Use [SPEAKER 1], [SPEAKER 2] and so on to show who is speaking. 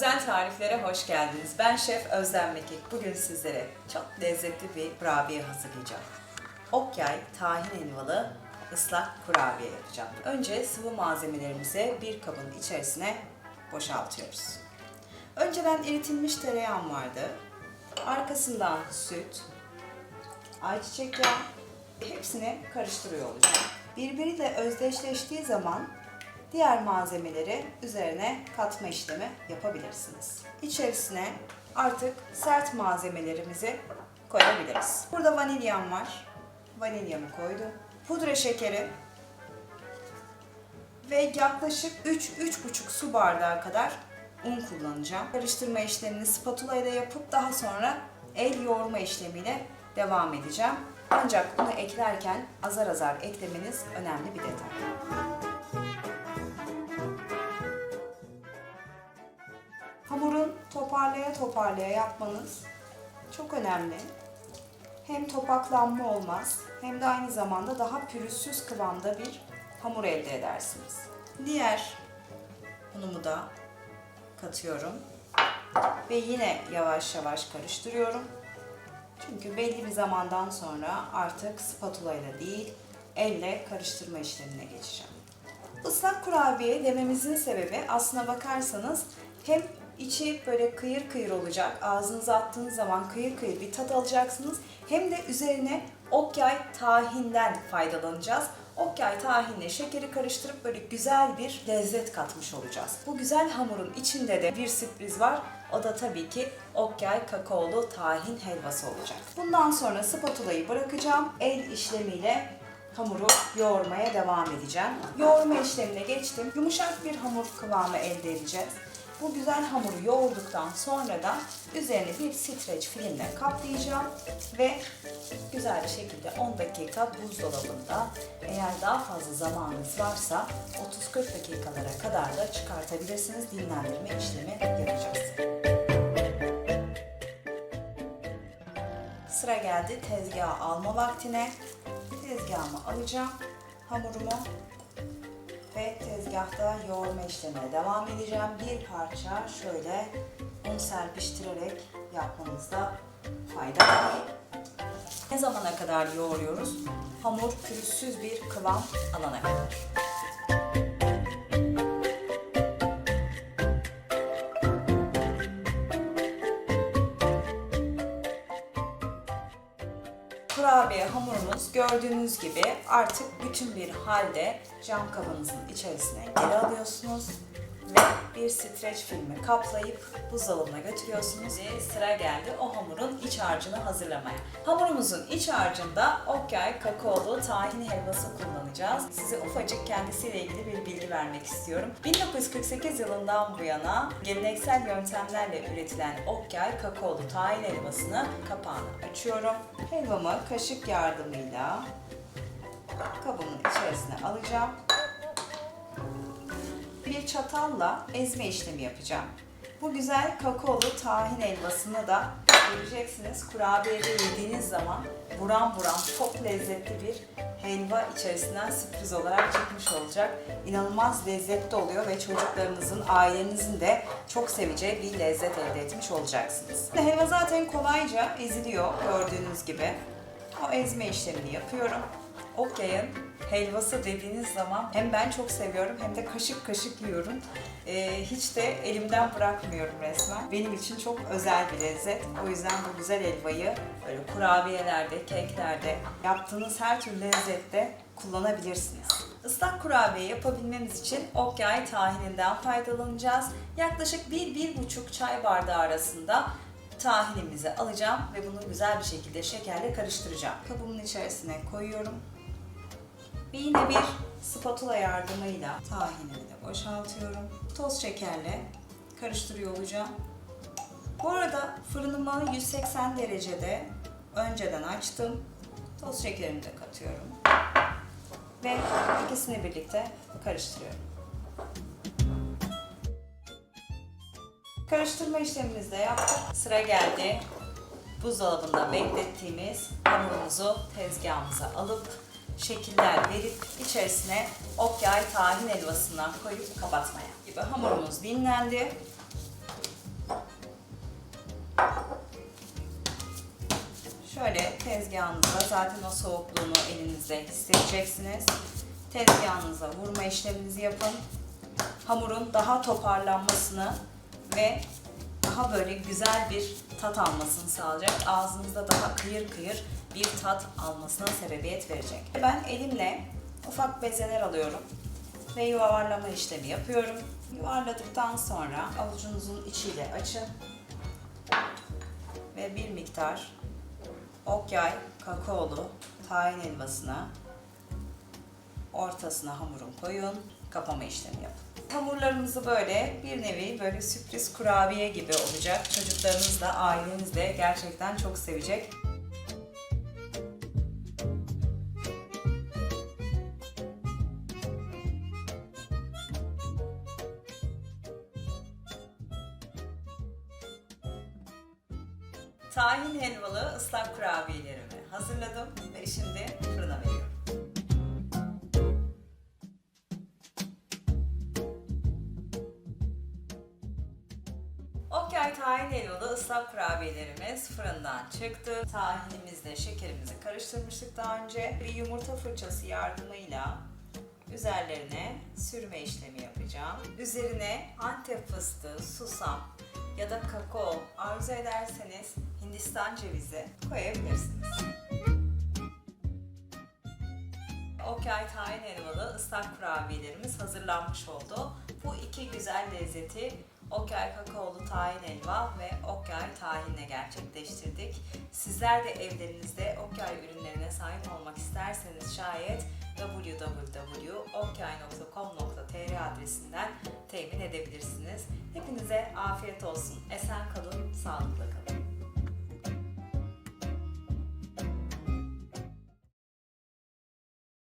[SPEAKER 1] Özel tariflere hoş geldiniz. Ben Şef Özlem Mekik. Bugün sizlere çok lezzetli bir kurabiye hazırlayacağım. Okyay tahin helvalı ıslak kurabiye yapacağım. Önce sıvı malzemelerimizi bir kabın içerisine boşaltıyoruz. Önceden eritilmiş tereyağım vardı. Arkasından süt, ayçiçek yağı, hepsini karıştırıyor olacağım. Birbiriyle özdeşleştiği zaman diğer malzemeleri üzerine katma işlemi yapabilirsiniz. İçerisine artık sert malzemelerimizi koyabiliriz. Burada vanilyam var. Vanilyamı koydum. Pudra şekeri ve yaklaşık 3-3,5 su bardağı kadar un kullanacağım. Karıştırma işlemini spatula ile yapıp daha sonra el yoğurma işlemiyle devam edeceğim. Ancak bunu eklerken azar azar eklemeniz önemli bir detay. Toparlaya toparlaya yapmanız çok önemli. Hem topaklanma olmaz hem de aynı zamanda daha pürüzsüz kıvamda bir hamur elde edersiniz. Diğer unumu da katıyorum ve yine yavaş yavaş karıştırıyorum. Çünkü belli bir zamandan sonra artık spatula ile değil, elle karıştırma işlemine geçeceğim. Islak kurabiye dememizin sebebi aslına bakarsanız hem içi böyle kıyır kıyır olacak, ağzınıza attığınız zaman kıyır kıyır bir tat alacaksınız. Hem de üzerine okyay tahinden faydalanacağız. Okyay tahinle şekeri karıştırıp böyle güzel bir lezzet katmış olacağız. Bu güzel hamurun içinde de bir sürpriz var. O da tabii ki okyay kakaolu tahin helvası olacak. Bundan sonra spatulayı bırakacağım. El işlemiyle hamuru yoğurmaya devam edeceğim. Yoğurma işlemine geçtim. Yumuşak bir hamur kıvamı elde edeceğiz. Bu güzel hamuru yoğurduktan sonra da üzerine bir streç filmle kaplayacağım ve güzel bir şekilde 10 dakika buzdolabında eğer daha fazla zamanınız varsa 30-40 dakikalara kadar da çıkartabilirsiniz. Dinlendirme işlemi yapacağız. Sıra geldi tezgaha alma vaktine. Tezgahımı alacağım. Hamurumu ve tezgahta yoğurma işlemine devam edeceğim. Bir parça şöyle un serpiştirerek yapmanızda fayda var. Ne zamana kadar yoğuruyoruz? Hamur pürüzsüz bir kıvam alana kadar. Gördüğünüz gibi artık bütün bir halde cam kabınızın içerisine geri alıyorsunuz bir streç filmi kaplayıp buzdolabına götürüyorsunuz. Ve sıra geldi o hamurun iç harcını hazırlamaya. Hamurumuzun iç harcında okyay kakaolu tahin helvası kullanacağız. Size ufacık kendisiyle ilgili bir bilgi vermek istiyorum. 1948 yılından bu yana geleneksel yöntemlerle üretilen okyay kakaolu tahin helvasını kapağını açıyorum. Helvamı kaşık yardımıyla kabımın içerisine alacağım çatalla ezme işlemi yapacağım. Bu güzel kakaolu tahin helvasını da göreceksiniz. Kurabiyede yediğiniz zaman buram buram çok lezzetli bir helva içerisinden sürpriz olarak çıkmış olacak. İnanılmaz lezzetli oluyor ve çocuklarınızın, ailenizin de çok seveceği bir lezzet elde etmiş olacaksınız. Helva zaten kolayca eziliyor gördüğünüz gibi. O ezme işlemini yapıyorum. Okyay'ın helvası dediğiniz zaman hem ben çok seviyorum hem de kaşık kaşık yiyorum. Ee, hiç de elimden bırakmıyorum resmen. Benim için çok özel bir lezzet. O yüzden bu güzel helvayı böyle kurabiyelerde, keklerde, yaptığınız her türlü lezzette kullanabilirsiniz. Islak kurabiye yapabilmemiz için okyay tahininden faydalanacağız. Yaklaşık 1-1,5 çay bardağı arasında tahinimizi alacağım ve bunu güzel bir şekilde şekerle karıştıracağım. Kabımın içerisine koyuyorum. Ve yine bir spatula yardımıyla tahinimi de boşaltıyorum. Toz şekerle karıştırıyor olacağım. Bu arada fırınımı 180 derecede önceden açtım. Toz şekerimi de katıyorum. Ve ikisini birlikte karıştırıyorum. Karıştırma işlemimizi de yaptık. Sıra geldi. Buzdolabında beklettiğimiz hamurumuzu tezgahımıza alıp şekiller verip içerisine okyay tahin helvasından koyup kapatmaya. Gibi hamurumuz dinlendi. Şöyle tezgahınıza zaten o soğukluğunu elinizde hissedeceksiniz. Tezgahınıza vurma işleminizi yapın. Hamurun daha toparlanmasını ve daha böyle güzel bir tat almasını sağlayacak. Ağzınızda daha kıyır kıyır bir tat almasına sebebiyet verecek. Ben elimle ufak bezeler alıyorum ve yuvarlama işlemi yapıyorum. Yuvarladıktan sonra avucunuzun içiyle açın ve bir miktar okyay kakaolu tahin helvasına ortasına hamurun koyun, kapama işlemi yapın. Hamurlarımızı böyle bir nevi böyle sürpriz kurabiye gibi olacak. Çocuklarınız da aileniz de gerçekten çok sevecek. Tahin helvalı ıslak kurabiyelerimi hazırladım ve şimdi fırına veriyorum. Okyay tahin helvalı ıslak kurabiyelerimiz fırından çıktı. Tahinimizle şekerimizi karıştırmıştık daha önce. Bir yumurta fırçası yardımıyla üzerlerine sürme işlemi yapacağım. Üzerine antep fıstığı, susam ya da kakao arzu ederseniz hindistan cevizi koyabilirsiniz. Okyay tahin helvalı ıslak kurabiyelerimiz hazırlanmış oldu. Bu iki güzel lezzeti Okyay kakaolu tahin helva ve Okyay tahinle gerçekleştirdik. Sizler de evlerinizde Okyay ürünlerine sahip olmak isterseniz şayet www.okyay.com.tr adresinden temin edebilirsiniz. Hepinize afiyet olsun. Esen kalın, sağlıkla kalın.